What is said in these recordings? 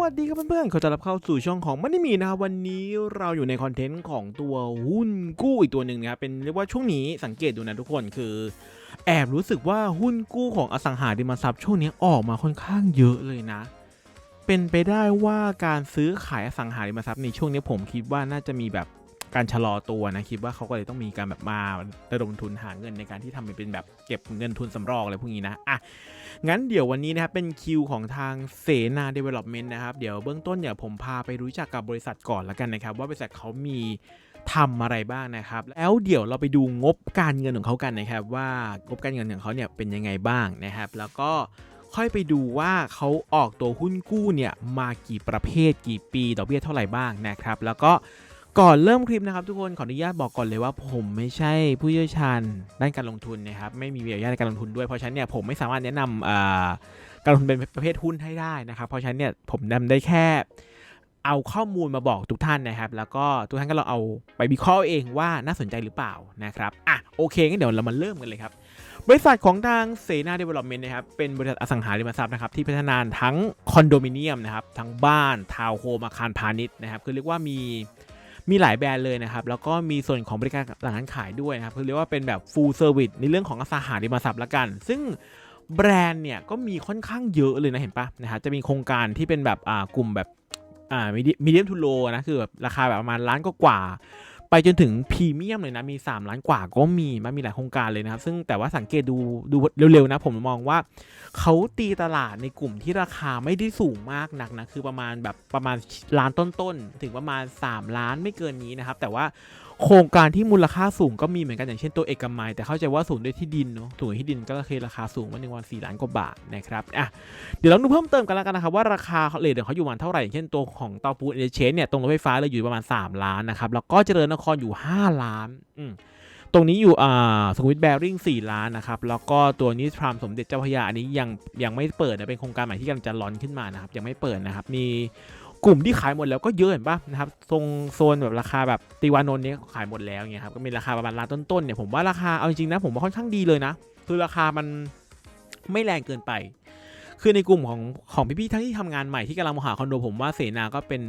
วัสดีครับเพื่อนๆขอต้อนรับเข้าสู่ช่องของมันนี่มีนะครับวันนี้เราอยู่ในคอนเทนต์ของตัวหุ้นกู้อีกตัวหนึ่งนะครับเป็นเรียกว่าช่วงนี้สังเกตดูนะทุกคนคือ แอบรู้สึกว่าหุ้นกู้ของอสังหาริมทรัพย์ช่วงนี้ออกมาค่อนข้างเยอะเลยนะ เป็นไปได้ว่าการซื้อขายอสังหาริมทรัพย์ในช่วงนี้ผมคิดว่าน่าจะมีแบบการชะลอตัวนะคิดว่าเขาก็เลยต้องมีการแบบมาระดมทุนหาเงินในการที่ทำเป็นแบบเก็บเงินทุนสำรองอะไรพวกนี้นะอะ งั้นเดี๋ยววันนี้นะครับเป็นคิวของทางเสนา Development นะครับ เดี๋ยวเบื้องต้นเดี๋ยผมพาไปรู้จักกับบริษัทก่อนละกันนะครับ ว่าบริษัทเขามีทำอะไรบ้างนะครับ แล้วเดี๋ยวเราไปดูงบการเงินของเขากันนะครับ ว่างบการเงินของเขาเนี่ยเป็นยังไงบ้างนะครับ แล้วก็ค่อยไปดูว่าเขาออกตัวหุ้นกู้เนี่ยมากี่ประเภทกี่ปีดอกเบี้ยเท่าไหร่บ้างนะครับ แล้วก็ ก่อนเริ่มคลิปนะครับทุกคนขออนุญาตบอกก่อนเลยว่าผมไม่ใช่ผู้เชี่ยวชาญด้านการลงทุนนะครับไม่มีใบอนุญาตในการลงทุนด้วยเพราะฉะนั้นเนี่ยผมไม่สามารถแนะนำการลงทุนเป็นประเภทหุ้นให้ได้นะครับเพราะฉะนั้นเนี่ยผมนำได้แค่เอาข้อมูลมาบอกทุกท่านนะครับ แล้วก็ทุกท่านก็เราเอาไปวิเคราะห์เองว่าน่าสนใจหรือเปล่านะครับอะโอเคงั้นเดี๋ยวเรามาเริ่มกันเลยครับบริษัทของทางเสนาเดเวล็อปเมนต์นะครับเป็นบริษัทอสังหาริมทรัพย์นะครับที่พัฒนาทั้งคอนโดมิเนียมนะครับทั้งบ้านทาวน์โฮมอาคารพาณิชย์นะครับคือเรียกว่ามี มีหลายแบรนด์เลยนะครับ แล้วก็มีส่วนของบริการหลังการขายด้วยนะครับคือเรียกว่าเป็นแบบ full service ในเรื่องของอสังหาริมทรัพย์ละกัน ซึ่งแบรนด์เนี่ยก็มีค่อนข้างเยอะเลยนะเห็นปะนะฮะจะมีโครงการที่เป็นแบบอ่ากลุ่มแบบอ่ามีเดียมทูโลนะคือแบบราคาแบบประมาณล้านก็กว่า ไปจนถึงพรีเมียมเลยนะมี 3 ล้านกว่าก็มีมันมีหลายโครงการเลยนะครับ ซึ่งแต่ว่าสังเกตดูดูเร็วๆนะผมมองว่าเขาตีตลาดในกลุ่มที่ราคาไม่ได้สูงมากนักนะคือประมาณแบบประมาณล้านต้นๆ ถึงประมาณ 3 ล้านไม่เกินนี้นะครับ แต่ว่า โครงการที่มูลค่าสูงก็มีเหมือนกันอย่างเช่นตัวเอกมัย แต่เข้าใจว่าสูงด้วยที่ดินเนาะสูงด้วยที่ดินก็คือราคาสูงวันหนึ่งวันสี่ล้านกว่าบาทนะครับอะเดี๋ยวเราดูเพิ่มเติมกันแล้วกันนะครับว่าราคาเลทของเขาอยู่ประมาณเท่าไหร่อย่างเช่นตัวของเตาปูนเอเชนเนี่ยตรงรถไฟฟ้าเลยอยู่ประมาณ 3 ล้านนะครับแล้วก็เจริญนครอยู่ 5 ล้านอืมตรงนี้อยู่อ่าสวิตแบริ่ง4 ล้านนะครับ แล้วก็ตัวนี้พรามสมเด็จเจ้าพระยาอันนี้ยังยังไม่เปิดนะเป็นโครงการใหม่ที่กำลังจะร้อนขึ้นมานะครับยังไม่เปิดนะครับมี กลุ่มที่ขายหมดแล้วก็เยอะเห็นปะนะครับทรงโซนแบบราคาแบบตีวานนท์เนี้ขายหมดแล้วเนี่ยครับก็มีราคาประมาณล้านต้นๆเนี่ยผมว่าราคาเอาจริงๆนะผมว่าค่อนข้างดีเลยนะ คือราคามันไม่แรงเกินไป คือในกลุ่มของของพี่ๆทั้งที่ทำงานใหม่ที่กำลังมาหาคอนโดผมว่าเสนาก็เป็น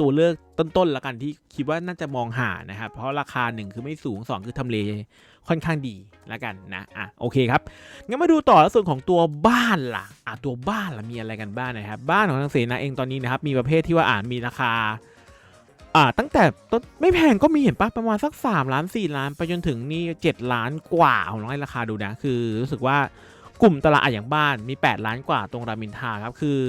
ตัวเลือกต้นๆแล้วกันที่คิดว่าน่าจะมองหานะครับ เพราะราคาหนึ่งคือไม่สูง 2 คือทำเลค่อนข้างดีแล้วกันนะอะโอเคครับงั้นมาดูต่อส่วนของตัวบ้านล่ะอะตัวบ้านล่ะมีอะไรกันบ้างนะครับ บ้านของทางเสนาเองตอนนี้นะครับ มีประเภทที่ว่าอ่านมีราคาอ่าตั้งแต่ต้นไม่แพงก็มีเห็นปะประมาณสัก 3 ล้าน 4 ล้าน ไปจนถึงนี่7ล้านกว่าผมลองให้ราคาดูนะ คือรู้สึกว่ากลุ่มตลาดอย่างบ้านมี 8 ล้านกว่าตรงรามินทาครับ คือ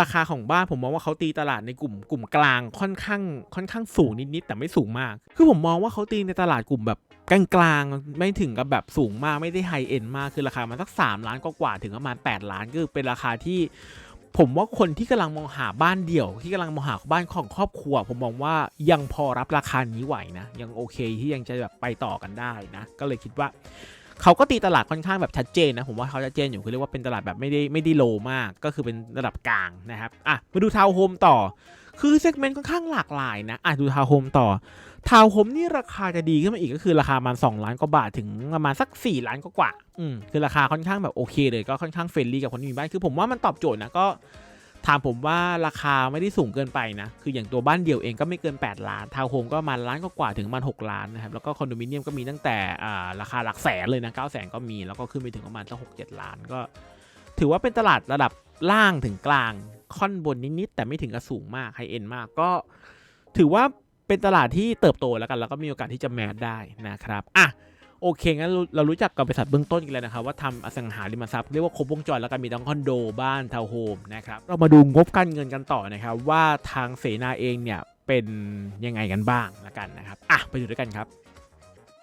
ราคาของบ้านผมมองว่าเขาตีตลาดในกลุ่มกลุ่มกลางค่อนข้างค่อนข้างสูงนิดๆแต่ไม่สูงมาก คือผมมองว่าเขาตีในตลาดกลุ่มแบบกลางๆไม่ถึงกับแบบสูงมากไม่ได้ไฮเอ็นมากคือราคามันสัก 3 ล้านก,กว่าถึงประมาณ 8 ล้านก็คือเป็นราคาที่ ผมว่าคนที่กำลังมองหาบ้านเดี่ยว ที่กำลังมองหาบ้านของครอบครัว ผมมองว่ายังพอรับราคานี้ไหวนะ ยังโอเคที่ยังจะแบบไปต่อกันได้นะ ก็เลยคิดว่า เขาก็ตีตลาดค่อนข้างแบบชัดเจนนะ ผมว่าเขาชัดเจนอยู่คือเรียกว่าเป็นตลาดแบบไม่ได้ไม่ได้โลมาก ก็คือเป็นระดับกลางนะครับอะมาดูทาวน์โฮมต่อ คือเซกเมนต์ค่อนข้างหลากหลายนะอะดูทาวน์โฮมต่อทาวน์โฮมนี่ราคาจะดีขึ้นมาอีกก็คือราคาประมาณ2ล้านกว่าบาทถึงประมาณสัก 4 ล้านกว่าอืมคือราคาค่อนข้างแบบโอเคเลยก็ค่อนข้างเฟรนลี่กับคนที่มีบ้านคือผมว่ามันตอบโจทย์นะก็ ถามผมว่าราคาไม่ได้สูงเกินไปนะ คืออย่างตัวบ้านเดี่ยวเองก็ไม่เกิน 8 ล้าน ทาวน์โฮมก็มาล้านกว่าถึงมาณ6ล้านนะครับ แล้วก็คอนโดมิเนียมก็มีตั้งแต่อ่าราคาหลักแสนเลยนะ9แสนก็มี แล้วก็ขึ้นไปถึงประมาณสักหกเจ็ดล้านก็ ถือว่าเป็นตลาดระดับล่างถึงกลาง ค่อนบนนิดๆแต่ไม่ถึงกับสูงมากไฮเอ็นมากก็ ถือว่าเป็นตลาดที่เติบโตแล้วกัน แล้วก็มีโอกาสที่จะแมสได้นะครับ อะ โอเคงั้นเรารู้จักกับบริษัทเบื้องต้นกันแล้วนะครับว่าทำอสังหาริมทรัพย์เรียกว่าครบวงจรแล้วกันมีทั้งคอนโดบ้านทาวน์โฮมนะครับเรามาดูงบการเงินกันต่อนะครับว่าทางเสนาเองเนี่ยเป็นยังไงกันบ้างละกันนะครับอะไปดูด้วยกันครับ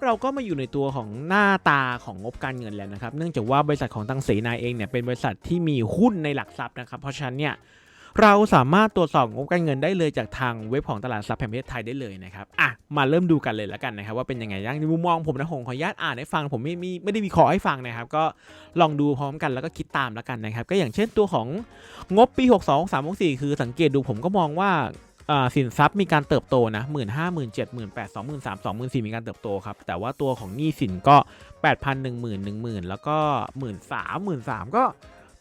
เราก็มาอยู่ในตัวของหน้าตาของงบการเงินแล้วนะครับ เนื่องจากว่าบริษัทของทางเสนาเองเนี่ยเป็นบริษัทที่มีหุ้นในหลักทรัพย์นะครับ เพราะฉะนั้นเนี่ย เราสามารถตรวจสอบงบการเงินได้เลยจากทางเว็บของตลาดทรัพย์แห่งประเทศไทยได้เลยนะครับอะมาเริ่มดูกันเลยแล้วกันนะครับว่าเป็นยังไงบ้างในมุมมองผมนะผมขออนุญาตอ่านให้ฟังผมไม่ไม่ไม่ได้วิเคราะห์ให้ฟังนะครับ ก็ลองดูพร้อมกันแล้วก็คิดตามแล้วกันนะครับ ก็อย่างเช่นตัวของงบปี 62 3 6 4 คือสังเกตดูผมก็มองว่าอ่าสินทรัพย์มีการเติบโตนะหมื่นห้าหมื่นเจ็ดหมื่นแปดสองหมื่นสามสองหมื่นสี่มีการเติบโตครับ แต่ว่าตัวของหนี้สินก็แปดพันหนึ่งหมื่นหนึ่งหมื่นแล้วก็หมื่นสามหมื่นสามก็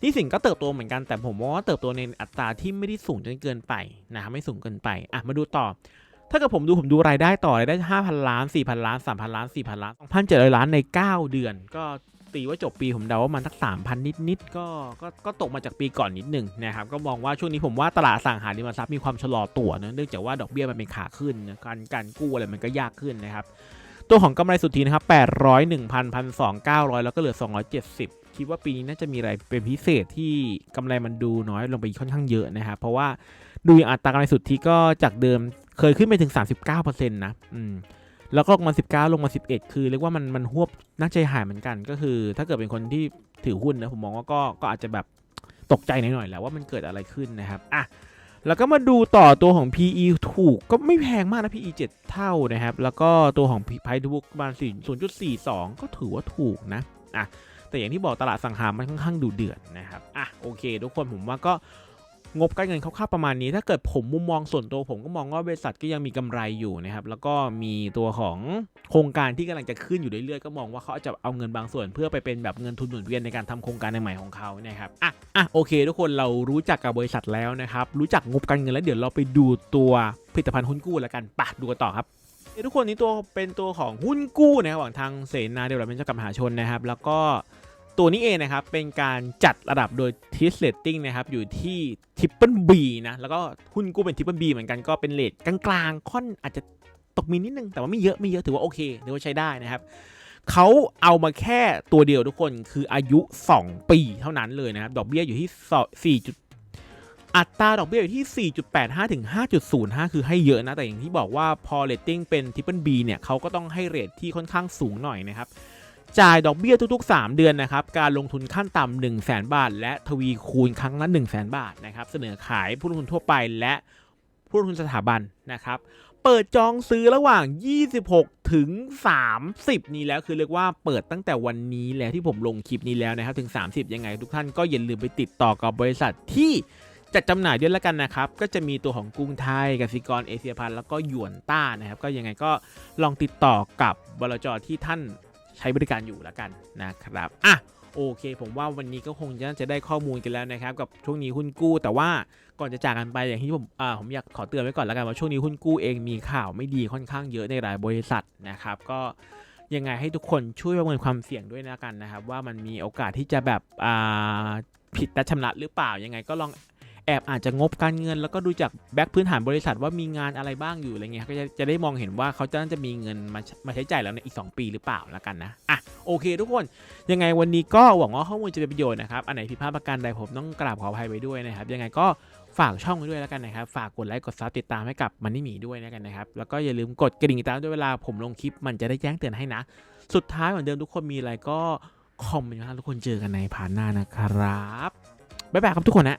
นี่สินก็เติบโตเหมือนกันแต่ผมมองว่าเติบโตในอัตราที่ไม่ได้สูงจนเกินไปนะครับไม่สูงเกินไปอะมาดูต่อ ถ้าเกิดผมดูผมดูรายได้ต่อรายได้ 5,000 ล้าน 4,000 ล้าน 3,000 ล้าน 4,000 ล้าน 2,700 ล้านใน 9 เดือน ก็ตีว่าจบปีผมเดาว่ามันสัก 3,000 นิดๆก็ก็ก็ตกมาจากปีก่อนนิดหนึ่งนะครับก็มองว่าช่วงนี้ผมว่าตลาดสังหาริมทรัพย์มีความชะลอตัวนะเนื่องจากว่าดอกเบี้ยมันเป็นขาขึ้นการการกู้อะไรมันก็ยากขึ้นนะครับตัวของกำไรสุทธินะครับ800 1,000 1,200 900 แล้วก็เหลือ 270 คิดว่าปีนี้น่าจะมีอะไรเป็นพิเศษที่กำไรมันดูน้อยลงไปค่อนข้างเยอะนะครับ เพราะว่าดูอย่างอัตรากำไรสุทธิก็จากเดิมเคยขึ้นไปถึง 39%นะอืมแล้วก็ลงมา 19 ลงมา 11 คือเรียกว่ามันมันหวบน่าใจหายเหมือนกันก็คือ ถ้าเกิดเป็นคนที่ถือหุ้นนะผมมองว่าก็ก็อาจจะแบบตกใจหน่อยๆและว่ามันเกิดอะไรขึ้นนะครับอะแล้วก็มาดูต่อตัวของ PE ถูกก็ไม่แพงมากนะ PE 7 เท่านะครับ แล้วก็ตัวของ p i ทุกประมาณ0.42 ก็ถือว่าถูกนะอะ แต่อย่างที่บอกตลาดสังหามันค่อนข้างดูเดือดนะครับอะโอเค ทุกคนผมว่าก็งบการเงินคร่าวๆประมาณนี้ ถ้าเกิดผมมุมมองส่วนตัวผมก็มองว่าบริษัทก็ยังมีกำไรอยู่นะครับ แล้วก็มีตัวของโครงการที่กำลังจะขึ้นอยู่เรื่อยๆ ก็มองว่าเขาจะเอาเงินบางส่วนเพื่อไปเป็นแบบเงินทุนหมุนเวียนในการทำโครงการใหม่ของเขานะครับ อะ อะ โอเค ทุกคนเรารู้จักกับบริษัทแล้วนะครับ รู้จักงบการเงินแล้วเดี๋ยวเราไปดูตัวผลิตภัณฑ์หุ้นกู้แล้วกันปะดูกันต่อครับทุกคนนี้ตัวเป็นตัวของหุ้นกู้นะครับของทางเสนาเดเวลลอปเมนต์จำกัดมหาชนนะครับ แล้วก็ ตัวนี้เองนะครับ เป็นการจัดระดับโดย t i s r a t i n g นะครับ อยู่ที่ Triple B นะ แล้วก็หุ้นกู้เป็น Triple B เหมือนกันก็เป็นเลทกลางๆ ค่อนอาจจะตกมีนิดนึง แต่ว่าไม่เยอะไม่เยอะถือว่าโอเคถือว่าใช้ได้นะครับเขาเอามาแค่ตัวเดียวทุกคนคืออายุ 2 ปีเท่านั้นเลยนะครับ ดอกเบี้ยอยู่ที่ 4 จุดอัตราดอกเบี้ยอยู่ที่ 4.85 ถึง 5.05 คือให้เยอะนะ แต่อย่างที่บอกว่าพอเรตติ้งเป็น Triple B เนี่ยเขาก็ต้องให้เรทที่ค่อนข้างสูงหน่อยนะครับ จ่ายดอกเบี้ยทุกๆ 3 เดือนนะครับ การลงทุนขั้นต่ำ1 0 0 0 0แบาท และทวีคูณครั้งละ1 0 0 0 0แบาทนะครับเสนอขายผู้ลงทุนทั่วไปและผู้ลงทุนสถาบันนะครับเปิดจองซื้อระหว่าง 26 ถึง 30 นี้แล้วคือเรียกว่าเปิดตั้งแต่วันนี้แล้วที่ผมลงคลิปนี้แล้วนะครับถึง 30 ยังไงทุกท่านก็อย่าลืมไปติดต่อกับบริษัทที่จัดจำหน่ายด้วยแล้วกันนะครับ ก็จะมีตัวของกรุงไทยกสิกรเอเชียพันธ์แล้วก็หยวนต้านะครับ ก็ยังไงก็ลองติดต่อกับบลจที่ท่าน ใช้บริการอยู่แล้วกันนะครับอะโอเค ผมว่าวันนี้ก็คงจะจะได้ข้อมูลกันแล้วนะครับ กับช่วงนี้หุ้นกู้ แต่ว่าก่อนจะจากกันไปอย่างที่ผมอ่าผมอยากขอเตือนไว้ก่อนแล้วกันว่าช่วงนี้หุ้นกู้เองมีข่าวไม่ดีค่อนข้างเยอะในหลายบริษัทนะครับ ก็ยังไงให้ทุกคนช่วยประเมินความเสี่ยงด้วยนะกันนะครับ ว่ามันมีโอกาสที่จะแบบอ่าผิดนัดชำระหรือเปล่ายังไงก็ลอง แอบอาจจะงบการเงิน แล้วก็ดูจากแบ็คพื้นฐานบริษัทว่ามีงานอะไรบ้างอยู่อะไรเงี้ยก็จะจะได้มองเห็นว่าเขาจะน่าจะมีเงินมามาใช้จ่ายแล้วในอีก 2 ปีหรือเปล่าแล้วกันนะอะโอเค ทุกคนยังไงวันนี้ก็หวังว่าข้อมูลจะเป็นประโยชน์นะครับอันไหนผิดพลาดประการใดผมต้องกราบขออภัยไว้ด้วยนะครับยังไงก็ฝากช่องด้วยแล้วกันนะครับ ฝากกดไลค์กดซับติดตามให้กับมันนี่หมีด้วยแล้วกันนะครับ แล้วก็อย่าลืมกดกระดิ่งติดตามด้วยเวลาผมลงคลิปมันจะได้แจ้งเตือนให้นะ สุดท้ายเหมือนเดิมทุกคนมีอะไรก็คอมเมนต์มาทุกคนเจอกันในผ่านหน้านะครับ บ๊ายบายครับทุกคนนะ